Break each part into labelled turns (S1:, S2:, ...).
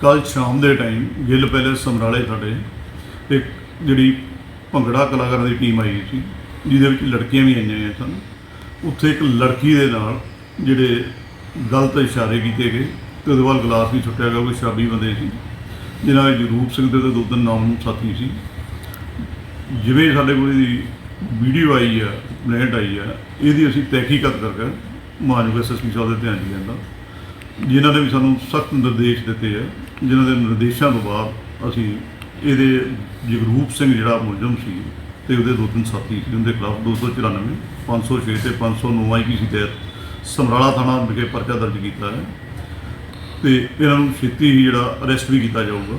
S1: ਕੱਲ ਸ਼ਾਮ ਦੇ ਟਾਈਮ ਗਿੱਲ ਪੈਲੇਸ ਸਮਰਾਲੇ ਸਾਡੇ ਇੱਕ ਜਿਹੜੀ ਭੰਗੜਾ ਕਲਾਕਾਰਾਂ ਦੀ ਟੀਮ ਆਈ ਸੀ, ਜਿਹਦੇ ਵਿੱਚ ਲੜਕੀਆਂ ਵੀ ਆਈਆਂ ਹੋਈਆਂ ਸਨ, ਉੱਥੇ ਇੱਕ ਲੜਕੀ ਦੇ ਨਾਲ ਜਿਹੜੇ ਗਲਤ ਇਸ਼ਾਰੇ ਕੀਤੇ ਗਏ ਤੇ ਉਹਦੇ ਵੱਲ ਗਲਾਸ ਵੀ ਸੁੱਟਿਆ ਗਿਆ ਕੋਈ ਸ਼ਰਾਬੀ ਬੰਦੇ ਸੀ, ਜਿਹਨਾਂ ਵਿੱਚ ਰੂਪ ਸਿੰਘ ਦੇ ਤੇ ਦੋ ਤਿੰਨ ਨਾਮ ਸਾਥੀ ਸੀ। ਜਿਵੇਂ ਸਾਡੇ ਕੋਲ ਇਹਦੀ ਵੀਡੀਓ ਆਈ ਆ ਕੰਪਲੇਂਟ ਆਈ ਆ, ਇਹਦੀ ਅਸੀਂ ਤਹਿਕੀਕਤ ਕਰਕੇ ਮਾਨਯੋਗ ਐਸਐਸਪੀ ਸਾਹਿਬ ਦੇ ਧਿਆਨ 'ਚ ਲਿਆਂਦਾ। ਜਿਨ੍ਹਾਂ ਨੇ ਵੀ ਸਾਨੂੰ ਸਖਤ ਨਿਰਦੇਸ਼ ਦਿੱਤੇ ਆ ਜਿਨ੍ਹਾਂ ਦੇ ਨਿਰਦੇਸ਼ਾਂ ਤੋਂ ਬਾਅਦ ਅਸੀਂ ਇਹਦੇ ਜਗਰੂਪ ਸਿੰਘ ਜਿਹੜਾ ਮੁਲਜ਼ਮ ਸੀ ਤੇ ਉਹਦੇ ਦੋ ਤਿੰਨ ਸਾਥੀ ਸੀ ਉਹਦੇ ਖਿਲਾਫ 294 506 ਤੇ 509 ਆਈਪੀਸੀ ਤਹਿਤ ਸਮਰਾਲਾ ਥਾਣਾ ਵਿਖੇ ਪਰਚਾ ਦਰਜ ਕੀਤਾ ਹੈ ਤੇ ਇਹਨਾਂ ਨੂੰ ਛੇਤੀ ਹੀ ਜਿਹੜਾ ਅਰੈਸਟ ਵੀ ਕੀਤਾ ਜਾਊਗਾ।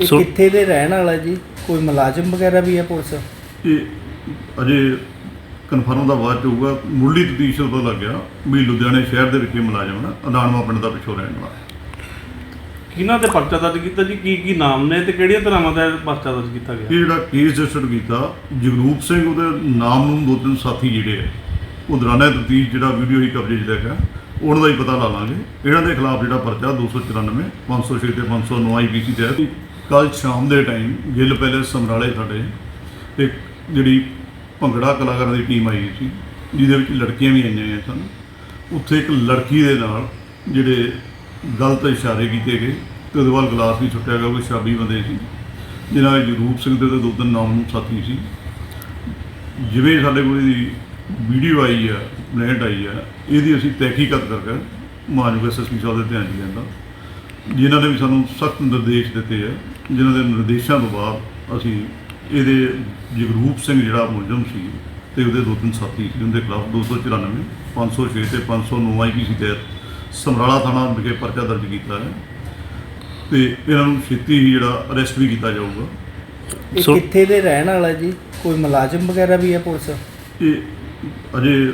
S2: ਇਹ
S3: ਸੋ-
S2: ਕਿੱਥੇ ਦੇ ਰਹਿਣ ਵਾਲਾ ਜੀ? ਕੋਈ ਮੁਲਾਜ਼ਮ ਵਗੈਰਾ ਵੀ ਹੈ ਪੁਲਿਸ?
S1: ਇਹ ਅਜੇ ਕਨਫਰਮ ਦਾ ਬਾਅਦ ਚ ਹੋਊਗਾ ਮੁੱਢਲੀ ਤਫਤੀਸ਼ ਤੋਂ ਪਤਾ ਲੱਗਿਆ ਵੀ ਲੁਧਿਆਣੇ ਸ਼ਹਿਰ ਦੇ ਵਿੱਚ ਇਹ ਮੁਲਾਜ਼ਮ ਨਾ ਅਦਾਨਵਾ ਪਿੰਡ ਦਾ ਪਿੱਛੋਂ ਰਹਿਣ ਵਾਲਾ।
S3: ਕਿਹਨਾਂ ਤੇ ਪਰਚਾ ਦਰਜ ਕੀਤਾ ਜੀ? ਕੀ ਕੀ ਨਾਮ ਨੇ ਤੇ ਕਿਹੜੀਆਂ ਤਰ੍ਹਾਂ ਦਾ ਪਰਚਾ ਦਰਜ ਕੀਤਾ ਗਿਆ?
S1: ਇਹ ਜਿਹੜਾ ਕੇਸ ਰਜਿਸਟਰ ਕੀਤਾ ਜਗਰੂਪ ਸਿੰਘ ਉਹਦੇ ਨਾਮ ਨੂੰ ਦੋ ਤਿੰਨ ਸਾਥੀ ਜਿਹੜੇ ਆ ਉਹ ਦੌਰਾਨੇ ਤਫਤੀਸ਼ ਜਿਹੜਾ ਵੀਡੀਓ ਹੀ ਕਵਰੇਜ ਲੈ ਗਿਆ ਉਹਨਾਂ ਦਾ ਹੀ ਪਤਾ ਲਾ ਲਾਂਗੇ। ਇਹਨਾਂ ਦੇ ਖਿਲਾਫ ਜਿਹੜਾ ਪਰਚਾ 294 506 ਤੇ 509 ਆਈਪੀਸੀ ਤਹਿਤ ਕੱਲ ਸ਼ਾਮ ਦੇ ਟਾਈਮ ਗਿੱਲ ਪੈਲੇਸ ਸਮਰਾਲੇ ਸਾਡੇ ਇੱਕ ਜਿਹੜੀ ਭੰਗੜਾ ਕਲਾਕਾਰਾਂ ਦੀ ਟੀਮ ਆਈ ਸੀ, ਜਿਹਦੇ ਵਿੱਚ ਲੜਕੀਆਂ ਵੀ ਆਈਆਂ ਹੋਈਆਂ ਸਨ। ਉੱਥੇ ਇੱਕ ਲੜਕੀ ਦੇ ਨਾਲ ਜਿਹੜੇ ਗਲਤ ਇਸ਼ਾਰੇ ਕੀਤੇ ਗਏ, ਤੇ ਉਹਦੇ ਵੱਲ ਗਲਾਸ ਵੀ ਸੁੱਟਿਆ ਗਿਆ ਕੋਈ ਸ਼ਰਾਬੀ ਬੰਦੇ ਸੀ ਜਿਹਨਾਂ ਵਿੱਚ ਰੂਪ ਸਿੰਘ ਦੇ ਤੇ ਦੋ ਤਿੰਨ ਨਾਮ ਸਾਥੀ ਸੀ। ਜਿਵੇਂ ਸਾਡੇ ਕੋਲ ਇਹਦੀ ਵੀਡੀਓ ਆਈ ਆ ਕੰਪਲੇਂਟ ਆਈ ਆ, ਇਹਦੀ ਅਸੀਂ ਤਹਿਕੀਕਤ ਕਰਕੇ ਮਾਨਯੋਗ ਐਸਐਸਪੀ ਸਾਹਿਬ ਦੇ ਧਿਆਨ 'ਚ ਲਿਆਂਦਾ ਜਿਨ੍ਹਾਂ ਨੇ ਵੀ ਸਾਨੂੰ ਸਖਤ ਨਿਰਦੇਸ਼ ਦਿੱਤੇ ਆ, ਜਿਨ੍ਹਾਂ ਦੇ ਨਿਰਦੇਸ਼ਾਂ ਤੋਂ ਬਾਅਦ ਅਸੀਂ ਇਹਦੇ ਜਗਰੂਪ ਸਿੰਘ ਜਿਹੜਾ ਮੁਲਜ਼ਮ ਸੀ ਤੇ ਉਹਦੇ ਦੋ ਤਿੰਨ ਸਾਥੀ ਸੀ ਉਹਦੇ ਖਿਲਾਫ 294 506 ਤੇ 509 ਆਈਪੀਸੀ ਤਹਿਤ ਸਮਰਾਲਾ ਥਾਣਾ ਵਿਖੇ ਪਰਚਾ ਦਰਜ ਕੀਤਾ ਹੈ ਤੇ ਇਹਨਾਂ ਨੂੰ ਛੇਤੀ ਹੀ ਜਿਹੜਾ ਅਰੈਸਟ ਵੀ ਕੀਤਾ ਜਾਊਗਾ।
S2: ਇਹ
S3: ਸੋ-
S2: ਕਿੱਥੇ ਦੇ ਰਹਿਣ ਵਾਲਾ ਜੀ? ਕੋਈ ਮੁਲਾਜ਼ਮ ਵਗੈਰਾ ਵੀ ਹੈ ਪੁਲਿਸ?
S1: ਇਹ ਅਜੇ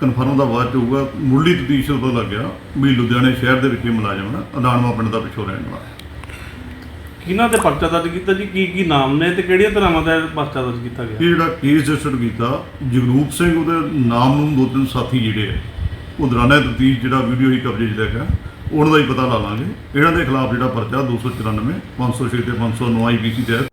S1: ਕਨਫਰਮ ਦਾ ਬਾਅਦ ਚ ਹੋਊਗਾ। ਮੁੱਢਲੀ ਤਫਤੀਸ਼ ਤੋਂ ਪਤਾ ਲੱਗਿਆ ਵੀ ਲੁਧਿਆਣੇ ਸ਼ਹਿਰ ਦੇ ਵਿੱਚ ਇਹ ਮੁਲਾਜ਼ਮ ਨਾ ਅਦਾਨਵਾ ਪਿੰਡ ਦਾ ਪਿੱਛੋਂ ਰਹਿਣ ਵਾਲਾ।
S3: ਕਿਹਨਾਂ ਤੇ ਪਰਚਾ ਦਰਜ ਕੀਤਾ ਜੀ? ਕੀ ਕੀ ਨਾਮ ਨੇ ਤੇ ਕਿਹੜੀਆਂ ਤਰ੍ਹਾਂ ਦਾ ਪਰਚਾ ਦਰਜ ਕੀਤਾ ਗਿਆ?
S1: ਇਹ ਜਿਹੜਾ ਕੇਸ ਰਜਿਸਟਰ ਕੀਤਾ, ਜਗਰੂਪ ਸਿੰਘ ਉਹਦੇ ਨਾਮ ਨੂੰ ਦੋ ਤਿੰਨ ਸਾਥੀ ਜਿਹੜੇ ਆ, ਉਹ ਦੌਰਾਨੇ ਤਫਤੀਸ਼ ਜਿਹੜਾ ਵੀਡੀਓ ਹੀ ਕਵਰੇਜ ਲੈ ਗਿਆ ਉਹਨਾਂ ਦਾ ਹੀ ਪਤਾ ਲਾ ਲਾਂਗੇ। ਇਹਨਾਂ ਦੇ ਖਿਲਾਫ ਜਿਹੜਾ ਪਰਚਾ 294 506 ਤੇ 509 ਆਈਪੀਸੀ ਤਹਿਤ